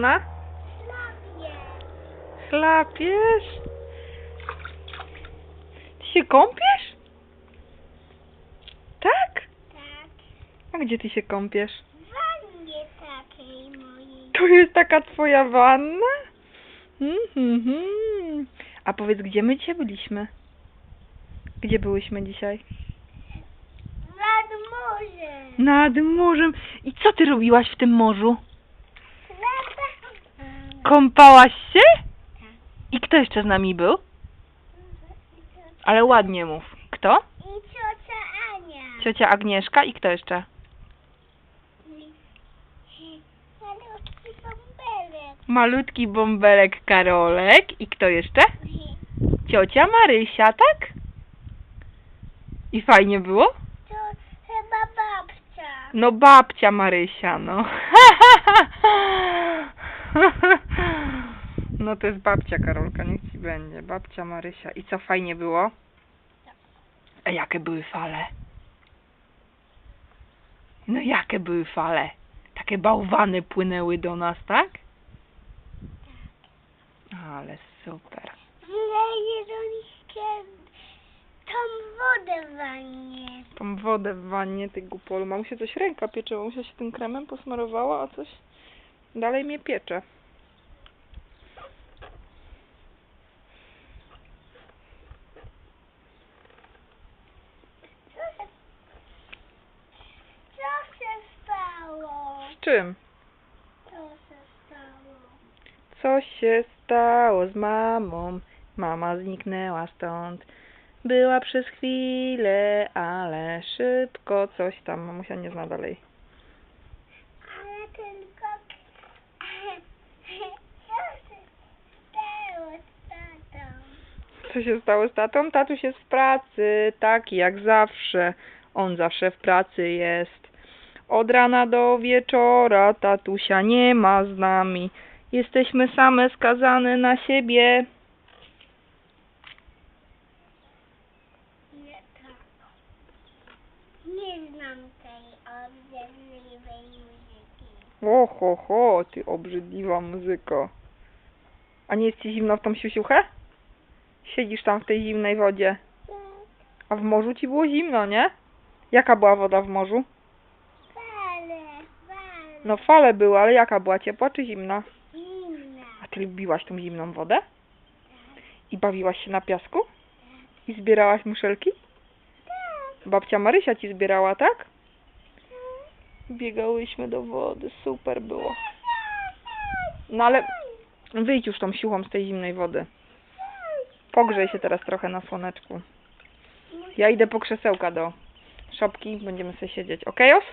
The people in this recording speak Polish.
Na? Chlapie. Chlapiesz? Ty się kąpiesz? Tak? Tak. A gdzie ty się kąpiesz? W wannie takiej mojej. To jest taka twoja wanna? Mhm, mhm. A powiedz, gdzie my dzisiaj byliśmy? Gdzie byłyśmy dzisiaj? Nad morzem. Nad morzem. I co ty robiłaś w tym morzu? Kąpałaś się? I kto jeszcze z nami był? Ale ładnie mów. Kto? I ciocia Ania. Ciocia Agnieszka i kto jeszcze? Malutki bąbelek. Malutki bąbelek Karolek i kto jeszcze? Ciocia Marysia, tak? I fajnie było? To chyba babcia. No babcia Marysia, no. No to jest babcia Karolka, niech ci będzie. Babcia Marysia. I co fajnie było? A jakie były fale? No jakie były fale? Takie bałwany płynęły do nas, tak? Ale super. Wleję do nich tą wodę w wannie. Tą wodę w wannie, ty głupolu. Mamusia coś ręka piecze, mamusia się tym kremem posmarowała, a coś dalej mnie piecze. Co się, co się stało? Z czym? Co się stało? Co się stało z mamą? Mama zniknęła stąd. Była przez chwilę, ale szybko coś tam. Mamusia nie zna dalej. Ale tylko... Co się stało z tatą? Co się stało z tatą? Tatuś jest w pracy, tak jak zawsze. On zawsze w pracy jest. Od rana do wieczora tatusia nie ma z nami. Jesteśmy same skazane na siebie. Nie tak. Nie znam tej obrzydliwej muzyki. O, ho, ho, ty obrzydliwa muzyko. A nie jest ci zimno w tą siusiuchę? Siedzisz tam w tej zimnej wodzie. A w morzu ci było zimno, nie? Jaka była woda w morzu? No fale były, ale jaka była? Ciepła czy zimna? Zimna. A ty lubiłaś tą zimną wodę? I bawiłaś się na piasku? I zbierałaś muszelki? Tak. Babcia Marysia ci zbierała, tak? Biegałyśmy do wody, super było. No ale wyjdź już tą siłą z tej zimnej wody. Pogrzej się teraz trochę na słoneczku. Ja idę po krzesełka do szopki, będziemy sobie siedzieć. Okej, Os?